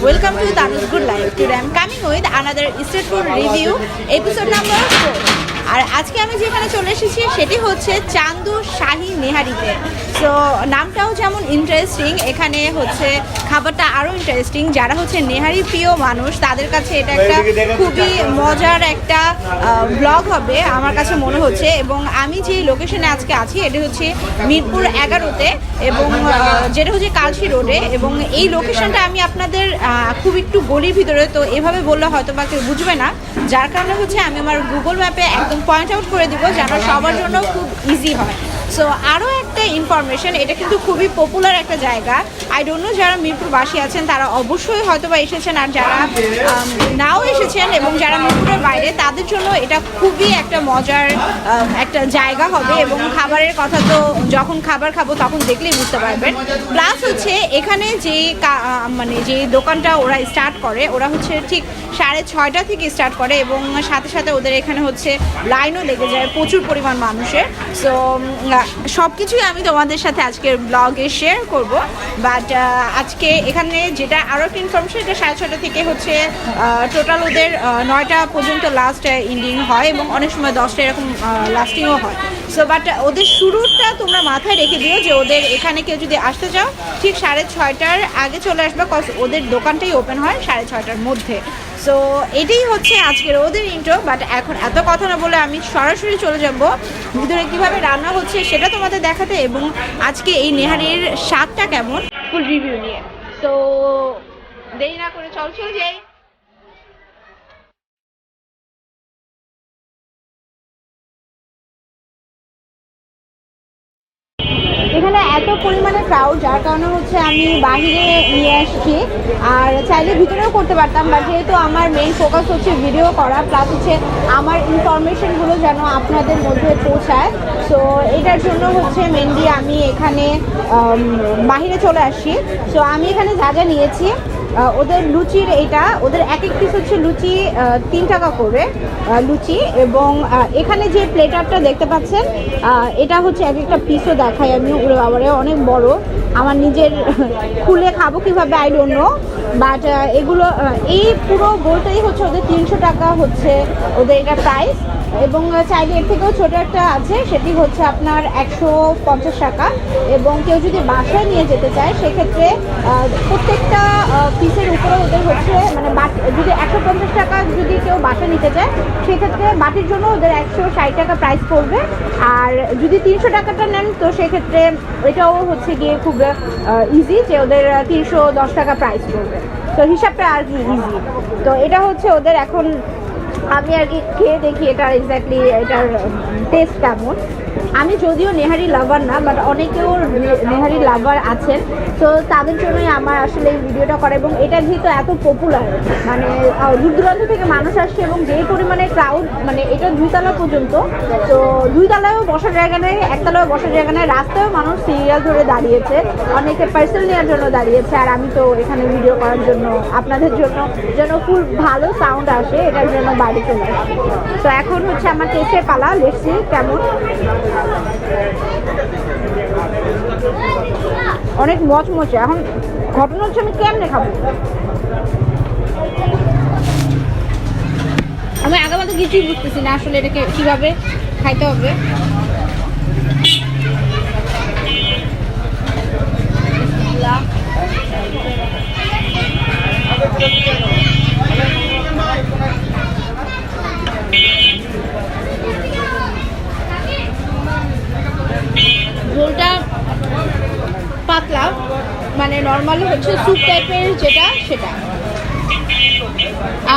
Welcome to Danush Good Life. Today I'm coming with another street food review episode number 4. আর আজকে আমি যেখানে চলে এসেছি সেটি হচ্ছে চান্দু শাহি নেহারিতে। সো নামটাও যেমন ইন্টারেস্টিং এখানে হচ্ছে খাবারটা আরও ইন্টারেস্টিং যারা হচ্ছে নেহারি প্রিয় মানুষ তাদের কাছে এটা একটা খুবই মজার একটা ব্লগ হবে আমার কাছে মনে হচ্ছে। এবং আমি যে লোকেশনে আজকে আছি এটা হচ্ছে মিরপুর এগারোতে। এবং যেটা হচ্ছে কালসি রোডে। এবং এই লোকেশনটা আমি আপনাদের খুব একটু গলির ভিতরে তো এভাবে বললে হয়তো বা কেউ বুঝবে না। যার কারণে হচ্ছে আমি আমার গুগল ম্যাপে একদম পয়েন্ট আউট করে দিব যেন সবার জন্য খুব ইজি হয়। সো আরও একটা ইনফরমেশন এটা কিন্তু খুবই পপুলার একটা জায়গা। আই ডোন্ট নো যারা মিরপুরবাসী আছেন, তারা অবশ্যই হয়তো বা এসেছেন আর যারা নাও এসেছেন এবং যারা মিরপুরের বাইরে, তাদের জন্য এটা খুবই একটা মজার একটা জায়গা হবে এবং খাবারের কথা তো যখন খাবার খাব তখন দেখলেই বুঝতে পারবেন। প্লাস হচ্ছে এখানে যে মানে যে দোকানটা ওরা স্টার্ট করে, ওরা হচ্ছে ঠিক সাড়ে ছয়টা থেকে স্টার্ট করে এবং সাথে সাথে ওদের এখানে হচ্ছে লাইনও লেগে যায় প্রচুর পরিমাণ মানুষের। সো সব কিছুই আমি তোমাদের সাথে আজকের ব্লগে শেয়ার করব বাট আজকে এখানে যেটা আরও একটা ইনফরমেশন এটা সাড়ে ছটা থেকে হচ্ছে টোটাল ওদের নয়টা পর্যন্ত লাস্ট ইন্ডিং হয় এবং অনেক সময় দশটা এরকম লাস্টিংও হয়। সো বাট ওদের শুরুটা তোমরা মাথায় রেখে দিও যে ওদের এখানে কেউ যদি আসতে চাও, ঠিক সাড়ে ছয়টার আগে চলে আসবে কজ ওদের দোকানটাই ওপেন হয় সাড়ে ছয়টার মধ্যে। সো এটাই হচ্ছে আজকের ওদের ইন্ট্রো বাট এখন এত কথা না বলে আমি সরাসরি চলে যাব। ভিতরে কীভাবে রান্না হচ্ছে সেটা তোমাদের দেখাতে এবং আজকে এই নেহারির স্বাদটা কেমন? ফুল রিভিউ নিয়ে। তো দেরি না করে চল চল যাই। এখানে এত পরিমাণে ক্রাউড যার কারণে হচ্ছে আমি বাহিরে নিয়ে আসছি। আর চাইলে ভিতরেও করতে পারতাম বাট যেহেতু আমার মেইন ফোকাস হচ্ছে ভিডিও করা প্লাস হচ্ছে আমার ইনফরমেশনগুলো যেন আপনাদের মধ্যে পৌঁছায়। সো এটার জন্য হচ্ছে মেনলি আমি এখানে বাহিরে চলে আসছি। সো আমি এখানে যা যা নিয়েছি ওদের লুচির এটা, ওদের এক এক পিস হচ্ছে লুচি তিন টাকা করে লুচি এবং এখানে যে প্লেটারটা দেখতে পাচ্ছেন এটা হচ্ছে এক একটা পিসও দেখাই আমি ওরে বাবারে অনেক বড়। আমার নিজের খুলে খাব কীভাবে আই ডোন্ট নো বাট এগুলো এই পুরো বইটাই হচ্ছে ওদের তিনশো টাকা হচ্ছে ওদের এটা প্রাইস এবং চাইলে এর থেকেও ছোটো একটা আছে, সেটি হচ্ছে আপনার একশো পঞ্চাশ টাকা। এবং কেউ যদি বাসায় নিয়ে যেতে চায়, সেক্ষেত্রে প্রত্যেকটা পিসের উপরে ওদের হচ্ছে মানে যদি একশো পঞ্চাশ টাকা যদি কেউ বাসায় নিতে চায়, সেক্ষেত্রে বাটির জন্য ওদের একশো ষাট টাকা প্রাইস পড়বে। আর যদি তিনশো টাকাটা নেন, তো সেক্ষেত্রে এটাও হচ্ছে গিয়ে খুব ইজি যে ওদের তিনশো দশ টাকা প্রাইস পড়বে। তো হিসাবটা আর কি ইজি তো এটা হচ্ছে ওদের এখন, আমি আর কি খেয়ে দেখি এটা এক্স্যাক্টলি এটার টেস্ট কেমন। আমি যদিও নেহারি লাভার না বাট অনেকেও নেহারি লাভার আছেন। তো তাদের জন্যই আমার আসলে এই ভিডিওটা করা এবং এটা যেহেতু এত পপুলার মানে দূর দূরান্ত থেকে মানুষ আসছে এবং যে পরিমাণে ক্রাউড মানে এটা দুইতলা পর্যন্ত, তো দুইতলায়ও বসার জায়গা নেই, একতলায়ও বসার জায়গা নেই, রাস্তায়ও মানুষ সিরিয়াল ধরে দাঁড়িয়েছে, অনেকে পার্সেল নেওয়ার জন্য দাঁড়িয়েছে, আর আমি তো এখানে ভিডিও করার জন্য, আপনাদের জন্য, যেন খুব ভালো সাউন্ড আসে, এটার জন্য বাড়ি চলে তো এখন হচ্ছে আমার টেস্টের পালা লেটসি কেমন। অনেক মচমচে। এখন ঘটনা হচ্ছে আমি কেমনে খাব? আমি আগামাতে কিছুই বুঝতেছি না আসলে এটাকে কীভাবে খাইতে হবে। মানে নর্মাল হচ্ছে স্যুপ টাইপের যেটা, সেটা।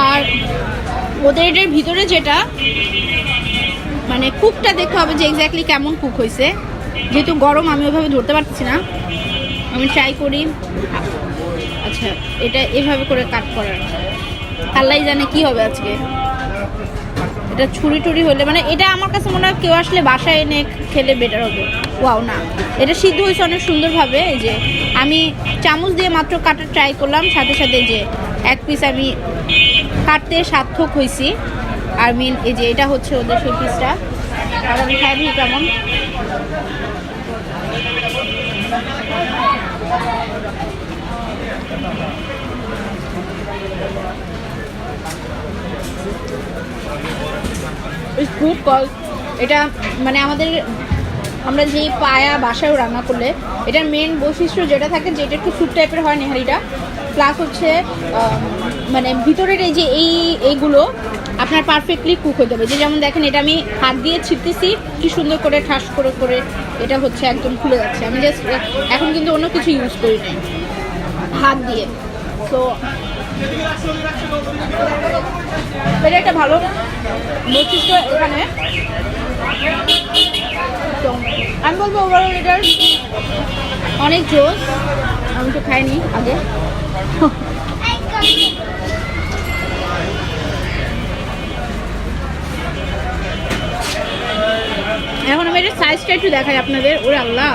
আর ওদের এটার ভিতরে যেটা মানে কুকটা দেখতে হবে যে এক্স্যাক্টলি কেমন কুক হয়েছে। যেহেতু গরম, আমি ওইভাবে ধরতে পারছি না। আমি ট্রাই করি। আচ্ছা এটা এভাবে করে কাট করার। আল্লাহ জানে কি হবে আজকে। এটা ছুরি টুরি হলে মানে এটা আমার কাছে মনে হয় কেউ আসলে বাসায় এনে খেলে বেটার হবে। ওয়াও না। এটা সিদ্ধ হয়েছে অনেক সুন্দরভাবে, এই যে আমি চামচ দিয়ে মাত্র কাটার ট্রাই করলাম, সাথে সাথে যে এক পিস আমি কাটতে সার্থক হয়েছি। আর মিন এই যে এটা হচ্ছে ওদের সেই পিসটা আর আমি কেমন? ফুড কল এটা মানে আমাদের আমরা যেই পায়া বাসায়ও রান্না করলে, এটার মেন বৈশিষ্ট্য যেটা থাকে যেটা একটু স্যুপ টাইপের হয় নেহারিটা প্লাস হচ্ছে মানে ভিতরের এই যে এই, এইগুলো আপনার পারফেক্টলি কুক হতে হবে যে যেমন দেখেন, এটা আমি হাত দিয়ে ছিটতেছি, কি সুন্দর করে ঠাস করে করে এটা হচ্ছে একদম খুলে যাচ্ছে। আমি জাস্ট এখন কিন্তু অন্য কিছু ইউজ করি না হাত দিয়ে। তো এটা একটা ভালো বৈশিষ্ট্য এখানে। আমি বলব ওভারঅল এটার অনেক জোস আমি তো খাইনি আগে। এখন আমি এটার সাইজটা একটু দেখাই আপনাদের। ওরে আল্লাহ।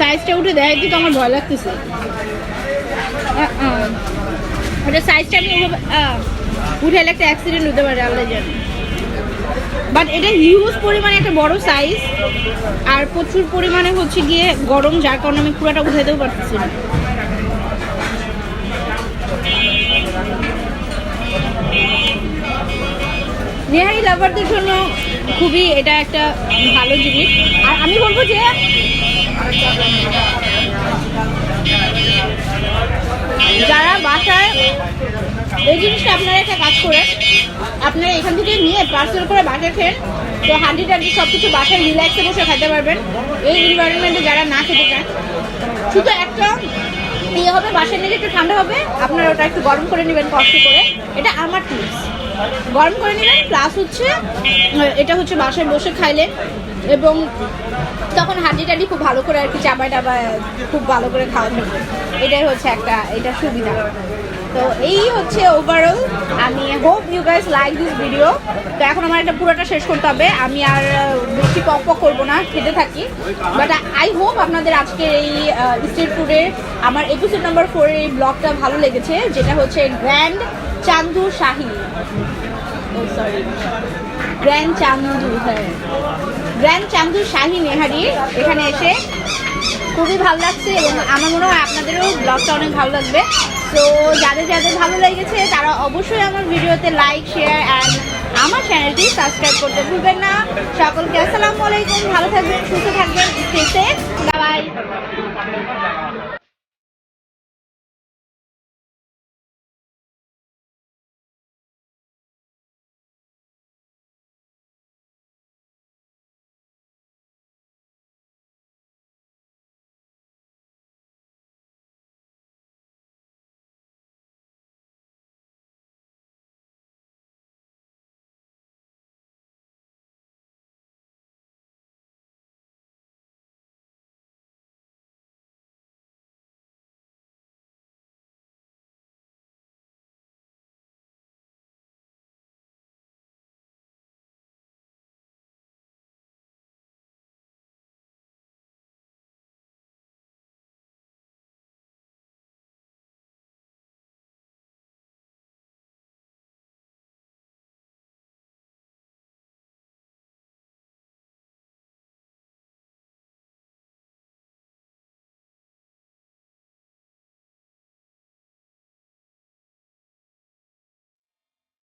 সাইজটা উঠে দেয় তো আমার ভয় লাগতেছে। ওটা সাইজটা আমি উঠে একটা অ্যাক্সিডেন্ট হতে পারে, আল্লাহ জানে। বাট এটা হিউজ পরিমাণে একটা বড় সাইজ আর প্রচুর পরিমাণে হচ্ছে গিয়ে গরম, যার কারণে আমি পুরোটা উঠাইতেও পারতেছি না। নেহারি লাভারদের জন্য খুবই এটা একটা ভালো জিনিস। আর আমি বলব যে যারা বাসায় এই জিনিসটা আপনারা একটা কাজ করে, আপনারা এখান থেকে নিয়ে পার্সেল করে বাসায় খেন তো হাঁডি টান্ডি সব কিছু বাসায় রিল্যাক্সে বসে খেতে পারবেন। এই এনভায়রনমেন্টে যারা না খেতে চান, শুধু একটা ইয়ে হবে, বাসায় নিলে একটু ঠান্ডা হবে, আপনারা ওটা একটু গরম করে নেবেন, কষ্ট করে। এটা আমার টিপস গরম করে নিলেন প্লাস হচ্ছে এটা হচ্ছে বাসায় বসে খাইলে এবং তখন হাঁডি টাডি খুব ভালো করে আর কি চাবায় টাবায় খুব ভালো করে খাওয়া যাবে এটাই হচ্ছে একটা, এটা সুবিধা। তো এই হচ্ছে ওভারঅল আমি hope you guys like this video তো এখন আমার এটা পুরোটা শেষ করতে হবে। আমি আর বেশি পক পক করব না, খেতে থাকি। বাট আই হোপ আপনাদের আজকের এই স্ট্রিট ফুডের আমার এপিসোড নাম্বার ফোরের এই ব্লগটা ভালো লেগেছে, যেটা হচ্ছে grand Chandu Shahi oh sorry grand Chandu হ্যাঁ। গ্র্যান্ড চান্দু শাহি নেহারি এখানে এসে খুবই ভালো লাগছে এবং আমার মনে হয় আপনাদেরও ব্লগটা অনেক ভালো লাগবে। তো যাদের যাদের ভালো লেগেছে, তারা অবশ্যই আমার ভিডিওতে লাইক শেয়ার অ্যান্ড আমার চ্যানেলটি সাবস্ক্রাইব করতে ভুলবেন না। সকলকে আসসালামু আলাইকুম, ভালো থাকবেন, সুস্থ থাকবেন বাই